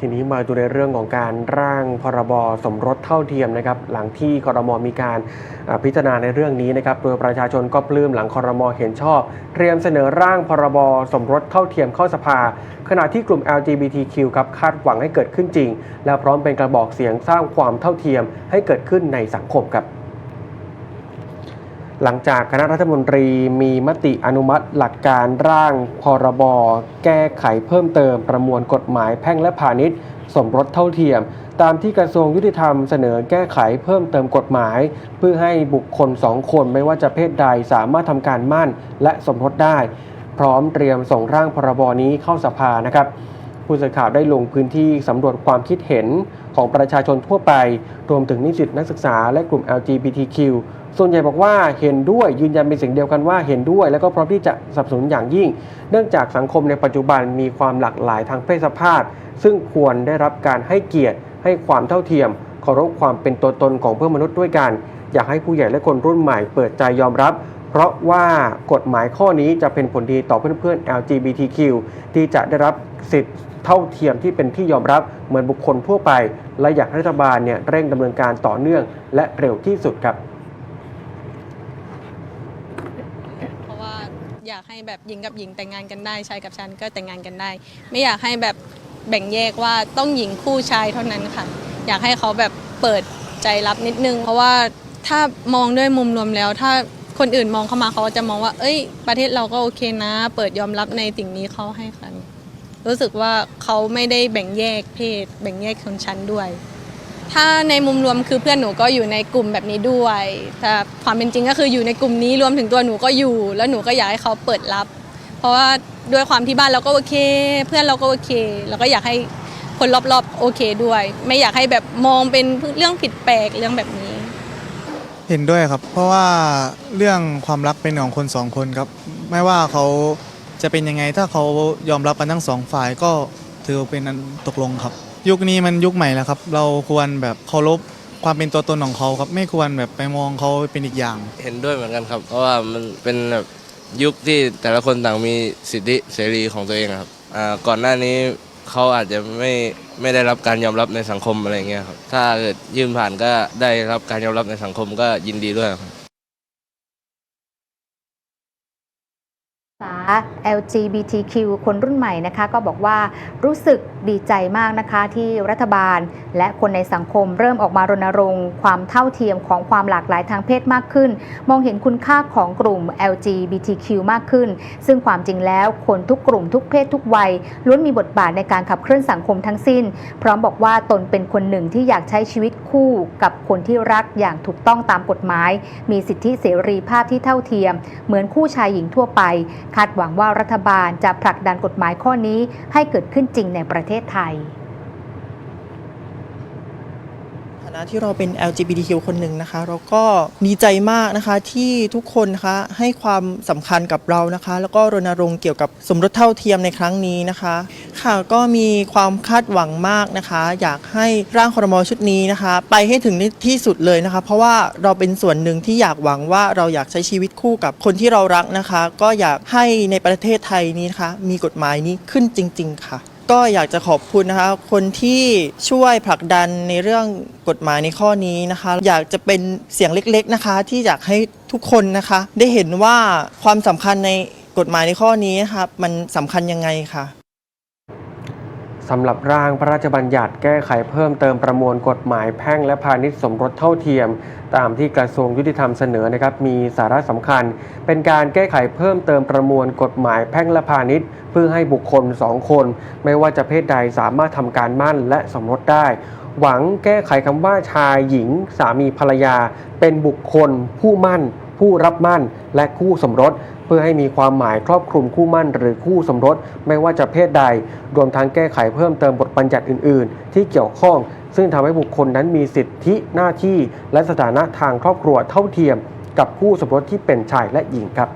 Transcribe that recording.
ทีนี้มาดูในเรื่องของการร่างพรบสมรสเท่าเทียมนะครับ หลังที่คอรมอมีการพิจารณาในเรื่องนี้นะครับ โดยประชาชนก็ปลื้มหลังคอรมอเห็นชอบ เตรียมเสนอร่างพรบสมรสเท่าเทียมเข้าสภา ขณะที่กลุ่ม LGBTQ ครับคาดหวังให้เกิดขึ้นจริง และพร้อมเป็นกระบอกเสียงสร้างความเท่าเทียมให้เกิดขึ้นในสังคมครับ หลังจากคณะรัฐมนตรีมีมติอนุมัติหลักการร่างพรบแก้ไขเพิ่มเติมประมวลกฎหมายแพ่งและพาณิชย์ สมรสเท่าเทียม ตามที่กระทรวงยุติธรรมเสนอแก้ไขเพิ่มเติมกฎหมาย เพื่อให้บุคคลสองคนไม่ว่าจะเพศใดสามารถทำการมั่นและสมรสได้ พร้อมเตรียมส่งร่างพรบนี้เข้าสภานะครับผู้สื่อข่าวได้ลงพื้นที่สำรวจความคิดเห็นของประชาชนทั่วไป รวมถึงนิสิตนักศึกษาและกลุ่ม LGBTQ ส่วนใหญ่บอกว่าเห็นด้วยยืนยันเป็นเสียงเดียวกันว่าเห็นด้วย และก็พร้อมที่จะสนับสนุนอย่างยิ่ง เนื่องจากสังคมในปัจจุบันมีความหลากหลายทางเพศสภาพ ซึ่งควรได้รับการให้เกียรติ ให้ความเท่าเทียมเคารพความเป็นตัวตนของเพื่อนมนุษย์ด้วยกัน อยากให้ผู้ใหญ่และคนรุ่นใหม่เปิดใจยอมรับ เพราะว่ากฎหมายข้อนี้จะเป็นผลดีต่อเพื่อนๆ LGBTQ ที่จะได้รับสิทธิเท่าเทียมที่เป็นที่ยอมรับเหมือนบุคคลทั่วไป และอยากให้รัฐบาลเนี่ยเร่งดำเนินการต่อเนื่องและเร็วที่สุดครับ เพราะว่าอยากให้ แบบหญิงกับหญิงแต่งงานกันได้ชายกับชายก็แต่งงานกันได้ ไม่อยากให้แบบแบ่งแยกว่าต้องหญิงคู่ชายเท่านั้นค่ะ อยากให้เขาแบบเปิดใจรับนิดนึง เพราะว่าถ้ามองด้วยมุมรวมแล้ว ถ้าคนอื่นมองเข้ามาเขาจะมองว่า เอ้ย ประเทศเราก็โอเคนะ เปิดยอมรับในสิ่งนี้เขาให้กันรู้สึกว่าเขาไม่ได้แบ่งแยกเพศ แบ่งแยกชนชั้นด้วย ถ้าในมุมรวมคือเพื่อนหนูก็อยู่ในกลุ่มแบบนี้ด้วย แต่ความเป็นจริงก็คืออยู่ในกลุ่มนี้รวมถึงตัวหนูก็อยู่ แล้วหนูก็อยากให้เขาเปิดรับ เพราะว่าด้วยความที่บ้านเราก็โอเค เพื่อนเราก็โอเคแล้วก็อยากให้คนรอบๆโอเคด้วย ไม่อยากให้แบบมองเป็นเรื่องผิดแปลกเรื่องแบบนี้ เห็นด้วยครับ เพราะว่าเรื่องความรักเป็นของคนสองคนครับ ไม่ว่าเขาจะเป็นยังไงถ้าเขายอมรับกันทั้งสองฝ่ายก็ถือเป็นอันตกลงครับ ยุคนี้มันยุคใหม่แล้วครับ เราควรแบบเคารพความเป็นตัวตนของเขาครับ ไม่ควรแบบไปมองเขาเป็นอีกอย่าง เห็นด้วยเหมือนกันครับ เพราะว่ามันเป็นแบบยุคที่แต่ละคนต่างมีสิทธิเสรีของตัวเองอะครับอ่าก่อนหน้านี้เขาอาจจะไม่ไม่ได้รับการยอมรับในสังคมอะไรเงี้ยครับถ้าเกิดยื่นผ่านก็ได้รับการยอมรับในสังคมก็ยินดีด้วยครับ ษา LGBTQ คนรุ่นใหม่นะคะก็บอกว่ารู้สึกดีใจมากนะคะที่รัฐบาล และคนในสังคมเริ่มออกมารณรงค์ความเท่าเทียมของความหลากหลายทางเพศมากขึ้น มองเห็นคุณค่าของกลุ่ม LGBTQ มากขึ้น ซึ่งความจริงแล้วคนทุกกลุ่มทุกเพศทุกวัยล้วนมีบทบาทในการขับเคลื่อนสังคมทั้งสิ้น พร้อมบอกว่าตนเป็นคนหนึ่งที่อยากใช้ชีวิตคู่กับคนที่รักอย่างถูกต้องตามกฎหมาย มีสิทธิเสรีภาพที่เท่าเทียม เหมือนคู่ชายหญิงทั่วไปคาดหวังว่ารัฐบาลจะผลักดันกฎหมายข้อนี้ให้เกิดขึ้นจริงในประเทศไทย ฐานะที่เราเป็น LGBTQ คนหนึ่งนะคะเราก็ดีใจมากนะคะที่ทุกคนนะคะให้ความสำคัญกับเรานะคะ แล้วก็รณรงค์เกี่ยวกับสมรสเท่าเทียมในครั้งนี้นะคะ ค่ะก็มีความคาดหวังมากนะคะ อยากให้ร่างครมชุดนี้นะคะ ไปให้ถึงที่สุดเลยนะคะ เพราะว่าเราเป็นส่วนหนึ่งที่อยากหวังว่าเราอยากใช้ชีวิตคู่กับคนที่เรารักนะคะ ก็อยากให้ในประเทศไทยนี้นะคะ มีกฎหมายนี้ขึ้นจริง ๆ ค่ะ ก็อยากจะขอบคุณนะคะคนที่ช่วยผลักดันในเรื่องกฎหมายในข้อนี้นะคะ อยากจะเป็นเสียงเล็กๆนะคะ ที่อยากให้ทุกคนนะคะ ได้เห็นว่าความสำคัญในกฎหมายในข้อนี้นะคะมันสำคัญยังไงค่ะ สำหรับร่างพระราชบัญญัติแก้ไขเพิ่มเติมประมวลกฎหมายแพ่งและพาณิชย์สมรสเท่าเทียม ตามที่กระทรวงยุติธรรมเสนอนะครับมีสาระสำคัญ เป็นการแก้ไขเพิ่มเติมประมวลกฎหมายแพ่งและพาณิชย์ เพื่อให้บุคคลสองคน ไม่ว่าจะเพศใดสามารถทำการมั่นและสมรสได้ หวังแก้ไขคำว่าชายหญิง สามีภรรยา เป็นบุคคล ผู้มั่น ผู้รับมั่น และคู่สมรส เพื่อให้มีความหมายครอบคลุมคู่มั่นหรือคู่สมรสไม่ว่าจะเพศใด รวมทั้งแก้ไขเพิ่มเติมบทบัญญัติอื่น ๆ ที่เกี่ยวข้อง ซึ่งทำให้บุคคลนั้นมีสิทธิหน้าที่ และสถานะทางครอบครัวเท่าเทียม กับคู่สมรสที่เป็นชายและหญิงครับ